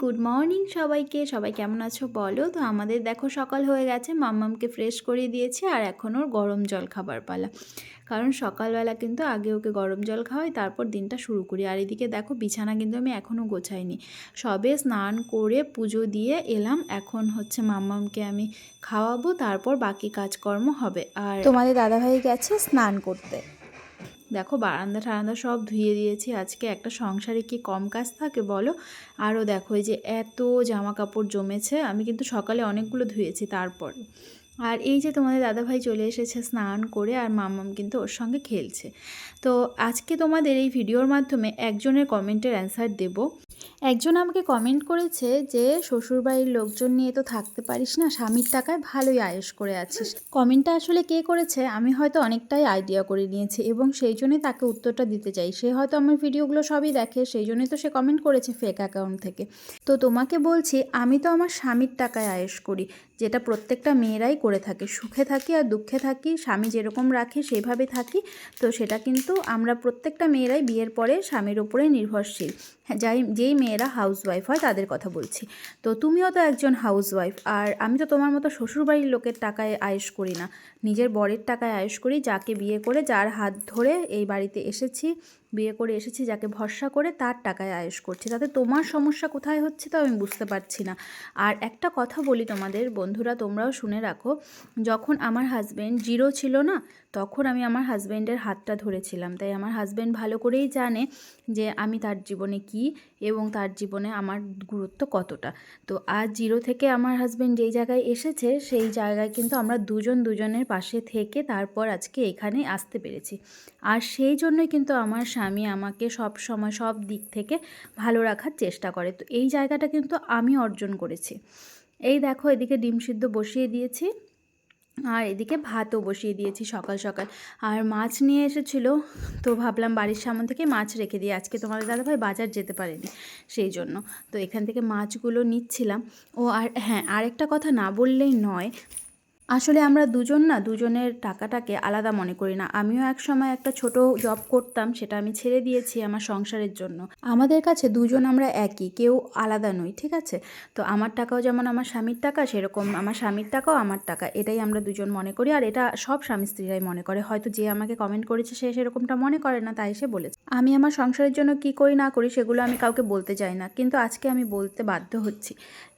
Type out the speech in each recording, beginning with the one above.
Good morning সবাইকে। সবাই কেমন আছো বলো? তো আমাদের দেখো সকাল হয়ে গেছে, মাম্মামকে ফ্রেশ করে দিয়েছি আর এখন ওর গরম জল খাবার পালা। কারণ সকালবেলা কিন্তু আগে ওকে গরম জল খাওয়াই, তারপর দিনটা শুরু করি। আর এদিকে দেখো বিছানা কিন্তু আমি এখনও গোছাইনি। সবে স্নান করে পুজো দিয়ে এলাম, এখন হচ্ছে মাম্মামকে আমি খাওয়াবো, তারপর বাকি কাজকর্ম হবে। আর তোমাদের দাদাভাই গেছে স্নান করতে। দেখো বারান্দা টারান্দা সব ধুয়ে দিয়েছি। আজকে একটা সংসারে কি কম কাজ থাকে বলো? আরও দেখো, এই যে এত জামা কাপড় জমেছে, আমি কিন্তু সকালে অনেকগুলো ধুয়েছি তারপরে। আর এই যে তোমাদের দাদাভাই চলে এসেছে স্নান করে, আর মামাম কিন্তু ওর সঙ্গে খেলছে। তো আজকে তোমাদের এই ভিডিওর মাধ্যমে একজনের কমেন্টের অ্যান্সার দেব। একজন আমাকে কমেন্ট করেছে যে, শ্বশুরবাড়ির লোকজন নিয়ে তো থাকতে পারিস না, স্বামীর টাকায় ভালোই আয়েস করে আছিস। কমেন্টটা আসলে কে করেছে? আমি হয়তো অনেকটাই আইডিয়া করে নিয়েছি এবং সেই জন্যই তাকে উত্তরটা দিতে চাই। সে হয়তো আমার ভিডিওগুলো সবই দেখে, সেই জন্যই তো সে কমেন্ট করেছে ফেক অ্যাকাউন্ট থেকে। তো তোমাকে বলছি, আমি তো আমার স্বামীর টাকায় আয়েস করি, যেটা প্রত্যেকটা মেয়েরাই করে থাকে। সুখে থাকি আর দুঃখে থাকি, স্বামী যেরকম রাখে সেভাবে থাকি। তো সেটা কিন্তু আমরা প্রত্যেকটা মেয়েরাই বিয়ের পরে স্বামীর উপরে নির্ভরশীল। হ্যাঁ যাই যেই মেয়েরা হাউসওয়াইফ হয়, তাদের কথা বলছি। তো তুমিও তো একজন হাউসওয়াইফ আর আমি তো তোমার মতো শ্বশুরবাড়ির লোকের টাকায় আয়েস করি না। নিজের বরের টাকায় আয়েস করি, যাকে বিয়ে করে যার হাত ধরে এই বাড়িতে এসেছি। বিয়ে করে এসেছি, যাকে ভরসা করে তার টাকায় আয়েস করছি। তাতে তোমার সমস্যা কোথায় হচ্ছে তো আমি বুঝতে পারছি না। আর একটা কথা বলি তোমাদের, বন্ধুরা তোমরাও শুনে রাখো, যখন আমার হাজব্যান্ড জিরো ছিল না, তখন আমি আমার হাজব্যান্ডের হাতটা ধরেছিলাম। তাই আমার হাজব্যান্ড ভালো করেই জানে যে আমি তার জীবনে কি এবং তার জীবনে আমার গুরুত্ব কতটা। তো আজ জিরো থেকে আমার হাজব্যান্ড যেই জায়গায় এসেছে, সেই জায়গায় কিন্তু আমরা দুজন দুজনের পাশে থেকে তারপর আজকে এখানে আসতে পেরেছি। আর সেই জন্যই কিন্তু আমার স্বামী আমাকে সব সময় সব দিক থেকে ভালো রাখার চেষ্টা করে। তো এই জায়গাটা কিন্তু আমি অর্জন করেছি। এই দেখো এদিকে ডিম সিদ্ধ বসিয়ে দিয়েছি, আর এদিকে ভাতও বসিয়ে দিয়েছি সকাল সকাল। আর মাছ নিয়ে এসেছিল, তো ভাবলাম বাড়ির সামনে থেকে মাছ রেখে দিই। আজকে তোমাদের দাদাভাই বাজার যেতে পারেনি সেই জন্য। তো এখান থেকে মাছগুলো নিচ্ছিলাম। ও আর হ্যাঁ আরেকটা কথা না বললেই নয় আসলে আমরা দুজন না, দুজনের টাকাটাকে আলাদা মনে করি না। আমিও এক সময় একটা ছোট জব করতাম, সেটা আমি ছেড়ে দিয়েছি আমার সংসারের জন্য। আমাদের কাছে দুজন আমরা একই, কেউ আলাদা নই, ঠিক আছে? তো আমার টাকাও যেমন আমার স্বামীর টাকা, সেরকম আমার স্বামীর টাকাও আমার টাকা। এটাই আমরা দুজন মনে করি, আর এটা সব স্বামী স্ত্রীরাই মনে করে। হয়তো যে আমাকে কমেন্ট করেছে, সে সেরকমটা মনে করে না, তাই সে বলেছে। আমি আমার সংসারের জন্য কি করি, না করি, সেগুলো আমি কাউকে বলতে চাই না। কিন্তু আজকে আমি বলতে বাধ্য হচ্ছি।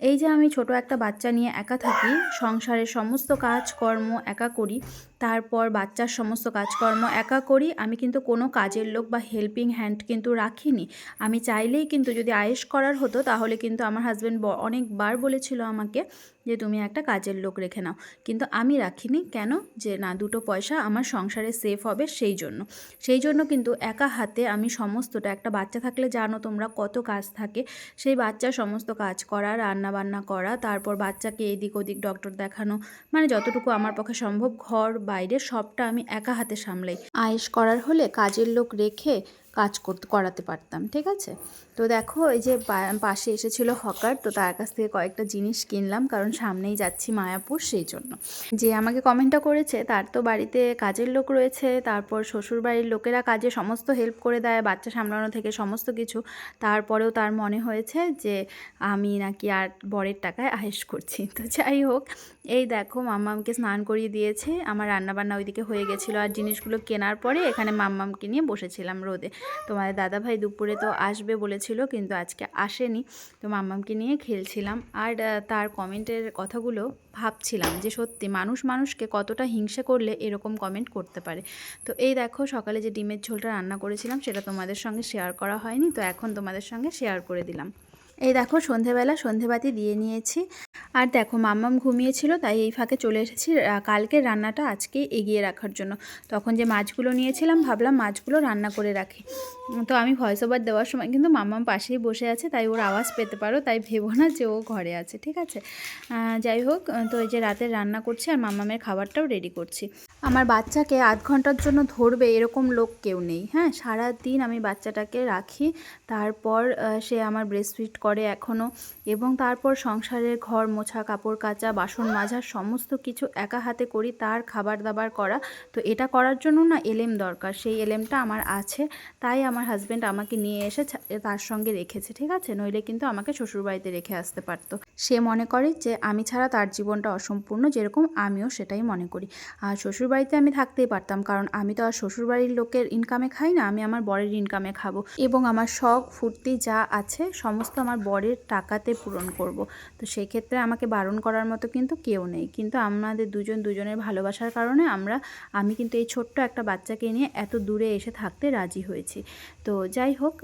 এই যে আমি ছোট একটা বাচ্চা নিয়ে একা থাকি, সংসারের সমস্ত কাজকর্ম একা করি। তারপর বাচ্চার সমস্ত কাজকর্ম একা করি, আমি কিন্তু কোনো কাজের লোক বা হেল্পিং হ্যান্ড কিন্তু রাখিনি। আমি চাইলেই কিন্তু যদি আয়েস করার হতো, তাহলে কিন্তু আমার হাজব্যান্ড অনেকবার বলেছিল আমাকে যে, তুমি একটা কাজের লোক রেখে নাও। কিন্তু আমি রাখিনি। কেন? যে, না, দুটো পয়সা আমার সংসারে সেফ হবে সেই জন্য। সেই জন্য কিন্তু একা হাতে আমি সমস্তটা, একটা বাচ্চা থাকলে জানো তোমরা কত কাজ থাকে। সেই বাচ্চার সমস্ত কাজ করা রান্না বান্না করা, তারপর বাচ্চাকে এদিক ওদিক ডক্টর দেখানো মানে যতটুকু আমার পক্ষে সম্ভব ঘর বাইরে সবটা আমি একা হাতে সামলাই। আয়েস করার হলে কাজের লোক রেখে কাজ করতে, করাতে পারতাম, ঠিক আছে? তো দেখো, এই যে পাশে এসেছিল হকার, তো তার কাছ থেকে কয়েকটা জিনিস কিনলাম, কারণ সামনেই যাচ্ছি মায়াপুর, সেই জন্য। যে আমাকে কমেন্টটা করেছে, তার তো বাড়িতে কাজের লোক রয়েছে, তারপর শ্বশুর বাড়ির লোকেরা কাজে সমস্ত হেল্প করে দেয়, বাচ্চা সামলানো থেকে সমস্ত কিছু। তারপরেও তার মনে হয়েছে যে, আমি নাকি আর বরের টাকায় আয়েস করছি। তো যাই হোক, এই দেখো, মাম্মামকে স্নান করিয়ে দিয়েছে, আমার রান্নাবান্না ওইদিকে হয়ে গেছিল, আর জিনিসগুলো কেনার পরে এখানে মাম্মামকে নিয়ে বসেছিলাম রোদে। তোমাদের দাদাভাই দুপুরে তো আসবে বলেছিল, কিন্তু আজকে আসেনি। তো মাম্মামকে নিয়ে খেলছিলাম আর তার কমেন্টের কথাগুলো ভাবছিলাম যে সত্যি মানুষ মানুষকে কতটা হিংসে করলে এরকম কমেন্ট করতে পারে। তো এই দেখো সকালে যে ডিমের ঝোলটা রান্না করেছিলাম, সেটা তোমাদের সঙ্গে শেয়ার করা হয়নি, তো এখন তোমাদের সঙ্গে শেয়ার করে দিলাম। এই দেখো সন্ধেবেলা সন্ধেবাতি দিয়ে নিয়েছি। আর দেখো মাম্মাম ঘুমিয়েছিল, তাই এই ফাঁকে চলে এসেছি কালকের রান্নাটা আজকে এগিয়ে রাখার জন্য। তখন যে মাছগুলো নিয়েছিলাম, ভাবলাম মাছগুলো রান্না করে রাখি। তো আমি ভয়েস ওভার দেওয়ার সময় কিন্তু মাম্মাম পাশেই বসে আছে, তাই ওর আওয়াজ পেতে পারো, তাই ভেবো না যে ও ঘরে আছে, ঠিক আছে? যাই হোক, তো এই যে রাতের রান্না করছি আর মাম্মামের খাবারটাও রেডি করছি। আমার বাচ্চাকে আধ ঘণ্টার জন্য ধরবে এরকম লোক কেউ নেই হ্যাঁ? সারা দিন আমি বাচ্চাটাকে রাখি, তারপর সে আমার ব্রেস্টফিট করে এখনও এবং তারপর সংসারের ঘর মোছা, কাপড় কাচা, বাসন মাজা, সমস্ত কিছু একা হাতে করি, তার খাবার দাবার করা। তো এটা করার জন্য না এলেম দরকার। সেই এলেমটা আমার আছে, তাই আমার হাজব্যান্ড আমাকে নিয়ে এসে তার সঙ্গে রেখেছে, ঠিক আছে? নইলে কিন্তু আমাকে শ্বশুরবাড়িতে রেখে আসতে পারতো। সে মনে করে যে আমি ছাড়া তার জীবনটা অসম্পূর্ণ, যেরকম আমিও সেটাই মনে করি। আর শ্বশুরবাড়িতে আমি থাকতেই পারতাম, কারণ আমি তো আর শ্বশুরবাড়ির লোকের ইনকামে খাই না, আমি আমার বরের ইনকামে খাব। এবং আমার শখ, ফুর্তি যা আছে, সমস্ত আমার বরের টাকাতে পূরণ করব। তো সেই ক্ষেত্রে আমাকে বারণ করার মতো কিন্তু কেউ নেই। কিন্তু আমাদের দুজন দুজনের ভালোবাসার কারণে আমরা, আমি কিন্তু এই ছোট্ট একটা বাচ্চাকে নিয়ে এত দূরে এসে থাকতে রাজি হয়েছি। তো যাই হোক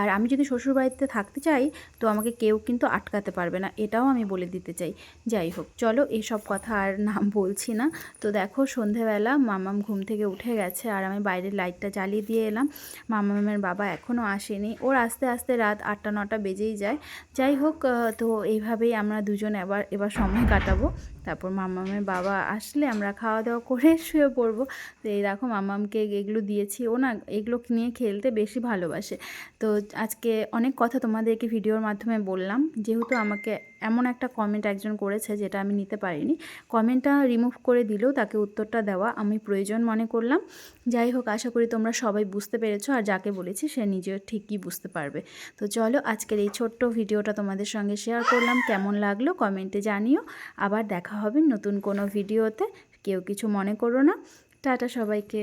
আর আমি যদি শ্বশুরবাড়িতে থাকতে চাই, তো আমাকে কেউ কিন্তু আটকাতে পারবে না, এটাও আমি বলে দিতে চাই। যাই হোক, চলো এইসব কথা আর নাম বলছি না। তো দেখো, সন্ধেবেলা মামাম ঘুম থেকে উঠে গেছে আর আমি বাইরের লাইটটা জ্বালিয়ে দিয়ে এলাম। মামামের বাবা এখনও আসেনি। ওর আস্তে আস্তে রাত আটটা, নটা বেজেই যায়। যাই হোক তো এইভাবেই আমরা দুজন এবার এবার সময় কাটাবো। তারপর মামামের বাবা আসলে আমরা খাওয়া দাওয়া করে শুয়ে পড়ব। তো এই দেখো মামামকে এগুলো দিয়েছি। ও না এগুলো নিয়ে খেলতে বেশি ভালোবাসে। তো আজকে অনেক কথা তোমাদেরকে ভিডিওর মাধ্যমে বললাম। যেহেতু আমাকে এমন একটা কমেন্ট একজন করেছে যেটা আমি নিতে পারিনি। কমেন্টটা রিমুভ করে দিলেও তাকে উত্তরটা দেওয়া আমি প্রয়োজন মনে করলাম। যাই হোক, আশা করি তোমরা সবাই বুঝতে পেরেছ আর যাকে বলেছি সে নিজে ঠিকই বুঝতে পারবে। তো চলো আজকের এই ছোট্ট ভিডিওটা তোমাদের সঙ্গে শেয়ার করলাম। কেমন লাগল? কমেন্টে জানিও। আবার দেখা হবে নতুন কোনো ভিডিওতে। কেউ কিছু মনে করো না। টাটা সবাইকে।